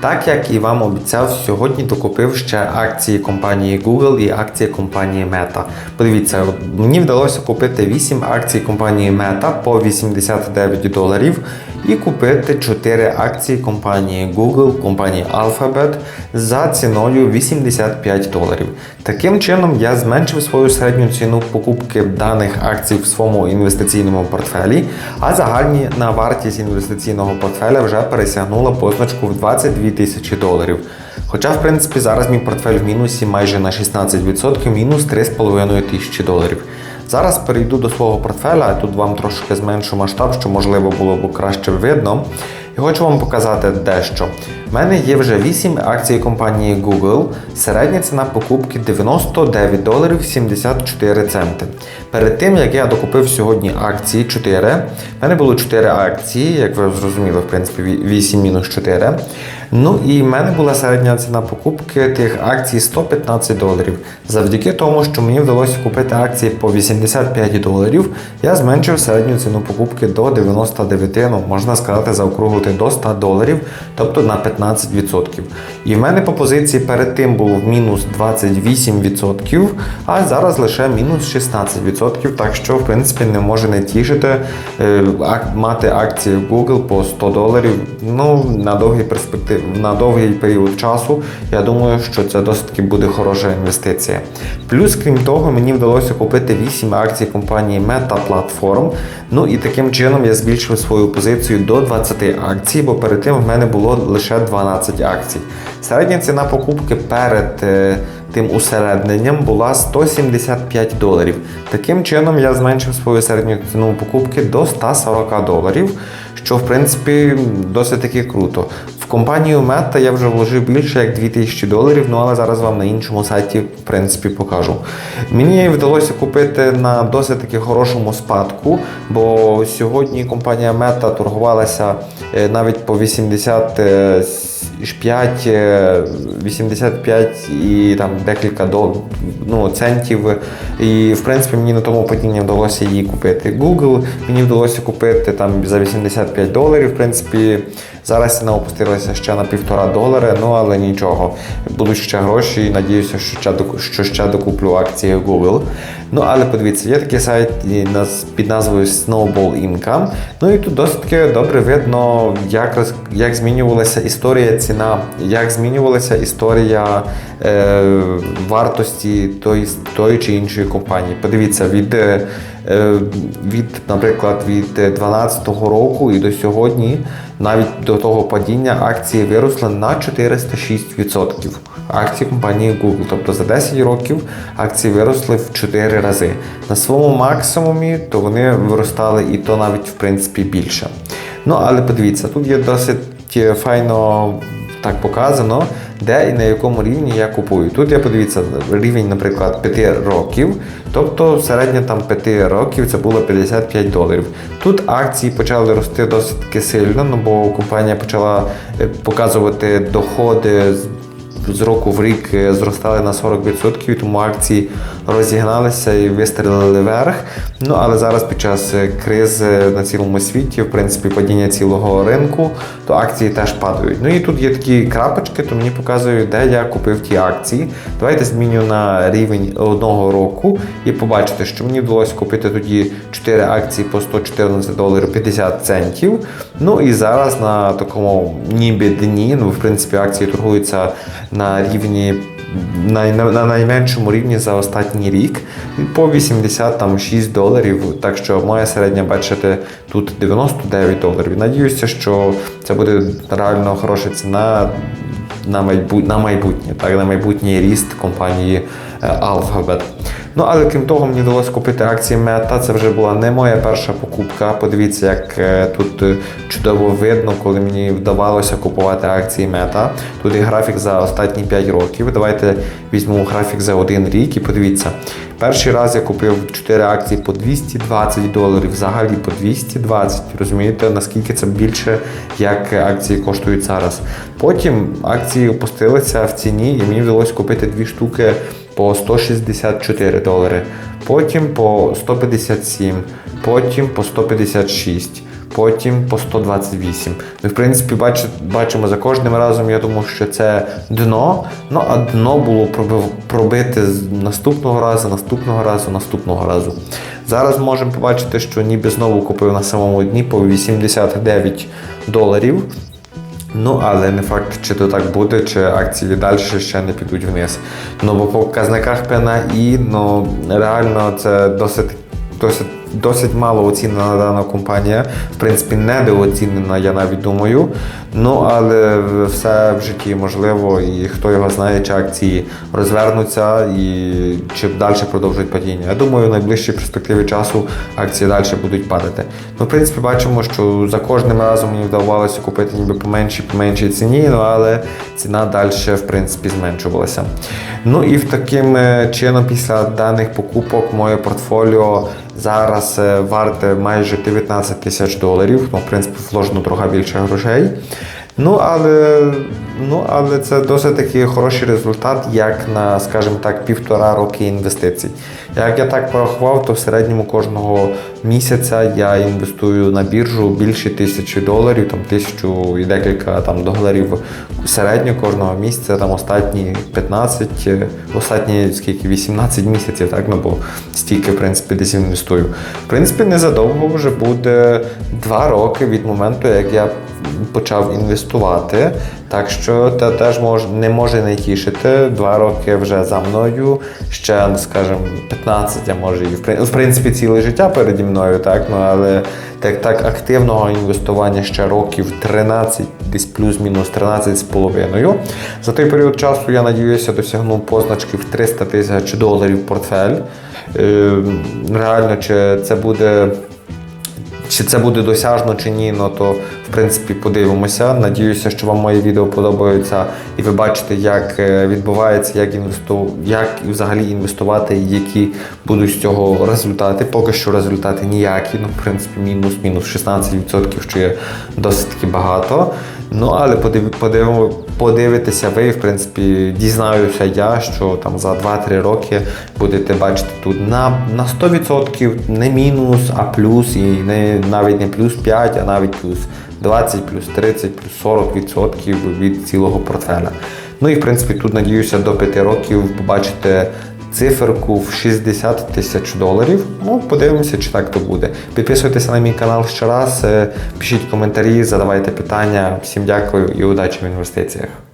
Так як і вам обіцяв, сьогодні докупив ще акції компанії Google і акції компанії Meta. Подивіться, мені вдалося купити 8 акцій компанії Meta по 89 доларів і купити 4 акції компанії Google, компанії Alphabet за ціною 85 доларів. Таким чином я зменшив свою середню ціну покупки даних акцій в своєму інвестиційному портфелі, а загальна вартість інвестиційного портфеля вже пересягнула позначку в 22 тисячі доларів. Хоча, в принципі, зараз мій портфель в мінусі майже на 16%, мінус 3,5 тисячі доларів. Зараз перейду до свого портфеля, тут вам трошки зменшу масштаб, що можливо було б краще видно. І хочу вам показати дещо. У мене є вже 8 акцій компанії Google. Середня ціна покупки 99 доларів 74 центи. Перед тим як я докупив сьогодні акції 4, в мене було 4 акції, як ви зрозуміли, в принципі, 8 мінус 4. Ну і в мене була середня ціна покупки тих акцій 115 доларів. Завдяки тому, що мені вдалося купити акції по 85 доларів, я зменшив середню ціну покупки до 99, ну можна сказати, заокруглити до 100 доларів, тобто на 15%. І в мене по позиції перед тим було в мінус 28%, а зараз лише мінус 16%, так що в принципі не може не тішити е, мати акції Google по 100 доларів. Ну на довгий перспектив, на довгий період часу. Я думаю, що це досить таки буде хороша інвестиція. Плюс, крім того, мені вдалося купити 8 акцій компанії Meta Platform. Ну і таким чином я збільшив свою позицію до 20 акцій, бо перед тим в мене було лише 12 акцій. Середня ціна покупки перед е, тим усередненням була 175 доларів. Таким чином я зменшив свою середню ціну покупки до 140 доларів, що в принципі досить таки круто. Компанію Meta я вже вложив більше як 2000 доларів, ну але зараз вам на іншому сайті в принципі покажу. Мені вдалося купити на досить таки хорошому спадку, бо сьогодні компанія Meta торгувалася е, навіть по 85, е, 85 і там декілька дол, ну, центів. І в принципі мені на тому падінні вдалося її купити. Google мені вдалося купити там за 85 доларів. В принципі, зараз ціна опустилася ще на півтора долари, ну але нічого. Будуть ще гроші і надіюся, що ще, докуплю акції Google. Ну але подивіться, є такий сайт під назвою Snowball Income. Ну і тут досить добре видно, як, як змінювалася історія ціна, як змінювалася історія е, вартості тої, тої чи іншої компанії. Подивіться, від, е, е, від, наприклад, від 2012 року і до сьогодні, навіть до того падіння, акції виросли на 406%. Акції компанії Google. Тобто за 10 років акції виросли в 4 рази. На своєму максимумі то вони виростали і то навіть в принципі більше. Ну але подивіться, тут є досить е, файно так показано, де і на якому рівні я купую. Тут я подивіться рівень, наприклад, 5 років, тобто середня там 5 років це було 55 доларів. Тут акції почали рости досить таки сильно, ну бо компанія почала е, показувати доходи з року в рік е, зростали на 40%, тому акції розігналися і вистрілили вверх. Ну але зараз під час е, кризи на цілому світі, в принципі, падіння цілого ринку, то акції теж падають. Ну і тут є такі крапочки, то мені показують, де я купив ті акції. Давайте зміню на рівень одного року і побачите, що мені вдалося купити тоді 4 акції по 114 доларів 50 центів. Ну і зараз на такому ніби дні, ну в принципі акції торгуються на рівні на, на, на найменшому рівні за останній рік по 86 доларів. Так що моя середня, бачити тут 99 доларів. Надіюся, що це буде реально хороша ціна на майбутнє, на майбутнє, так, на майбутній ріст компанії е, Alphabet. Ну, але крім того, мені вдалося купити акції мета. Це вже була не моя перша покупка. Подивіться, як е, тут е, чудово видно, коли мені вдавалося купувати акції мета. Тут і графік за останні 5 років. Давайте візьмемо графік за один рік і подивіться. Перший раз я купив 4 акції по 220 доларів, взагалі по 220. Розумієте, наскільки це більше, як акції коштують зараз. Потім акції опустилися в ціні, і мені вдалося купити дві штуки по 164 долари, потім по 157, потім по 156, потім по 128. Ми, в принципі, бачи- бачимо за кожним разом, я думаю, що це дно. Ну, а дно було пробити з наступного разу, наступного разу, наступного разу. Зараз можемо побачити, що ніби знову купив на самому дні по 89 доларів. Ну, але не факт, чи то так буде, чи акції далі ще не підуть вниз. Ну, бо по показниках ПНАІ, ну реально це досить, досить, досить мало оцінена дана компанія. В принципі, недооцінена, я навіть думаю. Ну, але все в житті можливо, і хто його знає, чи акції розвернуться і чи далі продовжують падіння. Я думаю, в найближчій перспективі часу акції далі будуть падати. Ну, в принципі, бачимо, що за кожним разом мені вдавалося купити ніби по меншій, по меншій ціні, ну але ціна далі в принципі зменшувалася. Ну і в таким е, чином, після даних покупок, моє портфоліо зараз е, варте майже 19 тисяч доларів. Ну, в принципі, вложено трохи більше грошей. Ну, але, ну, але це досить такий хороший результат, як на, скажімо так, півтора роки інвестицій. Як я так порахував, то в середньому кожного місяця я інвестую на біржу більше тисячі доларів, там тисячу і декілька там доларів середньо кожного місяця, там останні 15, е, останні скільки 18 місяців, так ну бо стільки в принципі десь інвестую. В принципі, незадовго вже буде 2 роки від моменту, як я почав інвестувати. Так що це теж мож, не може не тішити. Два роки вже за мною, ще, скажімо, 15, а може і в принципі ціле життя переді мною, так? Ну, але так, так активного інвестування ще років 13, десь плюс-мінус 13 з половиною. За той період часу я надіюся досягнув позначки в 300 тисяч доларів портфель. Е, реально, чи це буде чи це буде досяжно чи ні, ну то в принципі подивимося. Надіюся, що вам моє відео подобається, і ви бачите, як е, відбувається, як інвесту... як взагалі інвестувати, які будуть з цього результати. Поки що результати ніякі. Ну, в принципі, мінус, мінус 16%, що є досить таки багато. Ну, але подив... подивимо... подивитеся ви, в принципі, дізнаюся я, що там за 2-3 роки будете бачити тут на, на 100% не мінус, а плюс, і не, навіть не плюс 5, а навіть плюс 20, плюс 30, плюс 40% від цілого портфеля. Ну і в принципі тут надіюся до 5 років побачите циферку в 60 тисяч доларів. Ну, подивимося, чи так то буде. Підписуйтеся на мій канал ще раз, е, пишіть коментарі, задавайте питання. Всім дякую і удачі в інвестиціях.